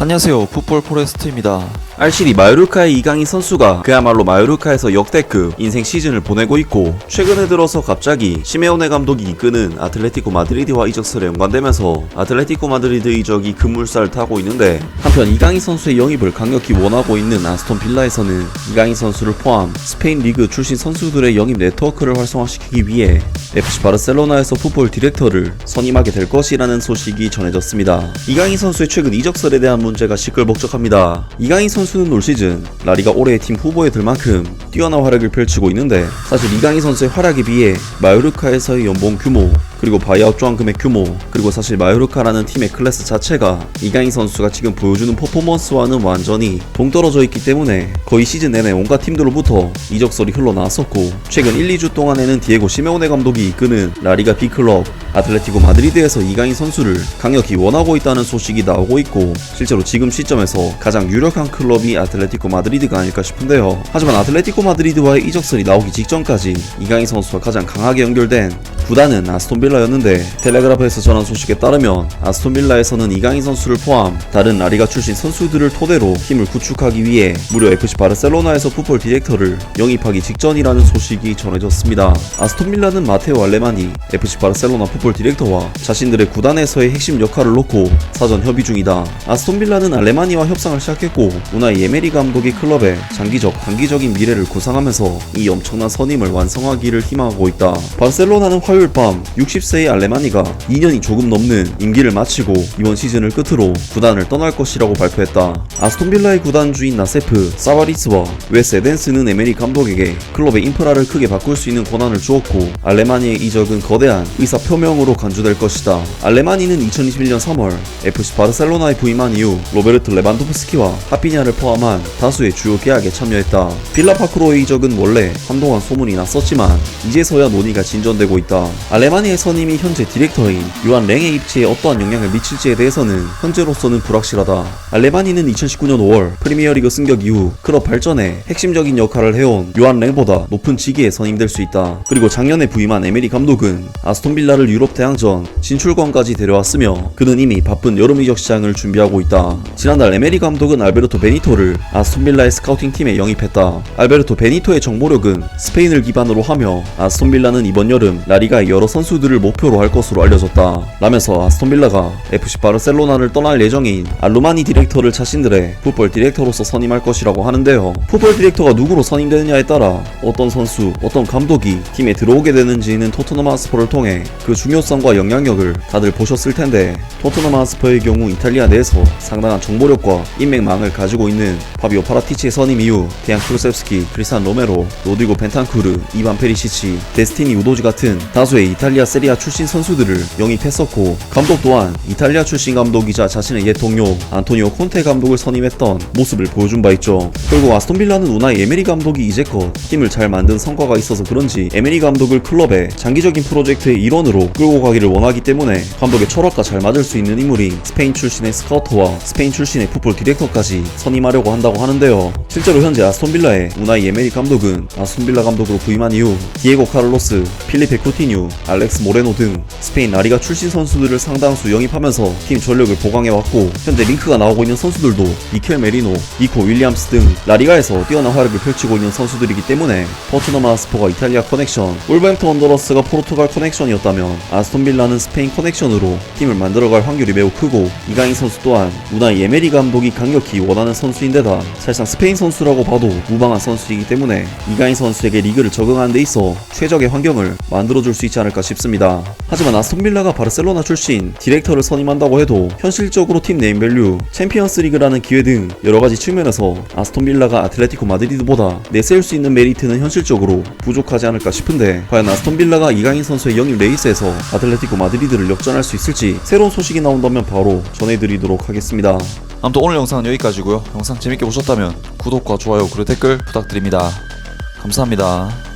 안녕하세요. 풋볼 포레스트입니다 알실이 마요르카의 이강인 선수가 그야말로 마요르카에서 역대급 인생 시즌을 보내고 있고 최근에 들어서 갑자기 시메오네 감독이 이끄는 아틀레티코 마드리드와 이적설에 연관되면서 아틀레티코 마드리드 이적이 급물살을 타고 있는데 한편 이강인 선수의 영입을 강력히 원하고 있는 아스톤 빌라에서는 이강인 선수를 포함 스페인 리그 출신 선수들의 영입 네트워크를 활성화시키기 위해 FC 바르셀로나에서 풋볼 디렉터를 선임하게 될 것이라는 소식이 전해졌습니다. 이강인 선수의 최근 이적설에 대한 문제가 시끌벅적합니다. 이강인 선수 는 올 시즌 라리가 올해의 팀 후보에 들 만큼 뛰어난 활약을 펼치고 있는데 사실 이강인 선수의 활약에 비해 마요르카에서의 연봉 규모 그리고 바이아웃 조항 금액 규모 그리고 사실 마요르카라는 팀의 클래스 자체가 이강인 선수가 지금 보여주는 퍼포먼스와는 완전히 동떨어져 있기 때문에 거의 시즌 내내 온갖 팀들로부터 이적설이 흘러나왔었고 최근 1, 2주 동안에는 디에고 시메오네 감독이 이끄는 라리가 B클럽 아틀레티코 마드리드에서 이강인 선수를 강력히 원하고 있다는 소식이 나오고 있고 실제로 지금 시점에서 가장 유력한 클럽이 아틀레티코 마드리드가 아닐까 싶은데요. 하지만 아틀레티코 마드리드와의 이적설이 나오기 직전까지 이강인 선수와 가장 강하게 연결된 구단은 아스톤 빌라였는데 텔레그라프에서 전한 소식에 따르면 아스톤 빌라에서는 이강인 선수를 포함 다른 라리가 출신 선수들을 토대로 팀을 구축하기 위해 무려 FC 바르셀로나에서 풋볼 디렉터를 영입하기 직전이라는 소식이 전해졌습니다. 아스톤 빌라는 마테오 알레마니 FC 바르셀로나 풋볼 디렉터와 자신들의 구단에서의 핵심 역할을 놓고 사전 협의 중이다. 아스톤 빌라는 알레마니와 협상을 시작했고 우나이 에메리 감독이 클럽의 장기적 단기적인 미래를 구상하면서 이 엄청난 선임을 완성하기를 희망하고 있다. 바르셀로나는 화요 일 밤 60세의 알레마니가 2년이 조금 넘는 임기를 마치고 이번 시즌을 끝으로 구단을 떠날 것이라고 발표했다. 아스톤 빌라의 구단 주인 나세프, 사바리스와 웨스 에덴스는 에메리 감독에게 클럽의 인프라를 크게 바꿀 수 있는 권한을 주었고 알레마니의 이적은 거대한 의사 표명으로 간주될 것이다. 알레마니는 2021년 3월 FC 바르셀로나에 부임한 이후 로베르트 레반도프스키와 하피냐를 포함한 다수의 주요 계약에 참여했다. 빌라파크로의 이적은 원래 한동안 소문이 났었지만 이제서야 논의가 진전되고 있다. 알레마니의 선임이 현재 디렉터인 요한 랭의 입지에 어떠한 영향을 미칠지에 대해서는 현재로서는 불확실하다. 알레마니는 2019년 5월 프리미어리그 승격 이후 클럽 발전에 핵심적인 역할을 해온 요한 랭보다 높은 직위에 선임될 수 있다. 그리고 작년에 부임한 에메리 감독은 아스톤 빌라를 유럽 대항전 진출권까지 데려왔으며 그는 이미 바쁜 여름 이적 시장을 준비하고 있다. 지난달 에메리 감독은 알베르토 베니토를 아스톤 빌라의 스카우팅 팀에 영입했다. 알베르토 베니토의 정보력은 스페인을 기반으로 하며 아스톤 빌라는 이번 여름 라리가 의 여러 선수들을 목표로 할 것으로 알려졌다. 라면서 아스톤 빌라가 FC 바르셀로나를 떠날 예정인 알루마니 디렉터를 자신들의 풋볼 디렉터로서 선임할 것이라고 하는데요. 풋볼 디렉터가 누구로 선임되느냐에 따라 어떤 선수, 어떤 감독이 팀에 들어오게 되는지는 토트넘 하스퍼를 통해 그 중요성과 영향력을 다들 보셨을 텐데 토트넘 하스퍼의 경우 이탈리아 내에서 상당한 정보력과 인맥망을 가지고 있는 파비오 파라티치의 선임 이후 데앙 크루셉스키, 크리스탄 로메로, 로디고 벤탄쿠르, 이반 페리시치, 데스티니 우도지 같은 다수 의 이탈리아 세리아 출신 선수들을 영입했었고 감독 또한 이탈리아 출신 감독이자 자신의 옛 동료 안토니오 콘테 감독을 선임했던 모습을 보여준 바 있죠. 결국 아스톤 빌라는 우나이 에메리 감독이 이제껏 팀을 잘 만든 성과가 있어서 그런지 에메리 감독을 클럽의 장기적인 프로젝트의 일원으로 끌고 가기를 원하기 때문에 감독의 철학과 잘 맞을 수 있는 인물인 스페인 출신의 스카우터와 스페인 출신의 풋볼 디렉터까지 선임하려고 한다고 하는데요. 실제로 현재 아스톤 빌라의 우나이 에메리 감독은 아스톤 빌라 감독으로 부임한 이후 디에고 카를로스, 필리페 쿠티 뉴, 알렉스 모레노 등 스페인 라리가 출신 선수들을 상당수 영입하면서 팀 전력을 보강해왔고 현재 링크가 나오고 있는 선수들도 미켈 메리노, 니코 윌리엄스 등 라리가에서 뛰어난 활약을 펼치고 있는 선수들이기 때문에 포트넘 아스퍼가 이탈리아 커넥션, 울버햄튼 원더러스가 포르투갈 커넥션이었다면 아스톤 빌라는 스페인 커넥션으로 팀을 만들어갈 확률이 매우 크고 이강인 선수 또한 우나이 에메리 감독이 강력히 원하는 선수인데다 사실상 스페인 선수라고 봐도 무방한 선수이기 때문에 이강인 선수에게 리그를 적응하는 데 있어 최적의 환경을 만들어줄 수 있지 않을까 싶습니다. 하지만 아스톤 빌라가 바르셀로나 출신 디렉터를 선임한다고 해도 현실적으로 팀 네임밸류, 챔피언스 리그라는 기회 등 여러 가지 측면에서 아스톤 빌라가 아틀레티코 마드리드보다 내세울 수 있는 메리트는 현실적으로 부족하지 않을까 싶은데 과연 아스톤 빌라가 이강인 선수의 영입 레이스에서 아틀레티코 마드리드를 역전할 수 있을지 새로운 소식이 나온다면 바로 전해드리도록 하겠습니다. 아무튼 오늘 영상은 여기까지고요 영상 재밌게 보셨다면 구독과 좋아요 그리고 댓글 부탁드립니다 감사합니다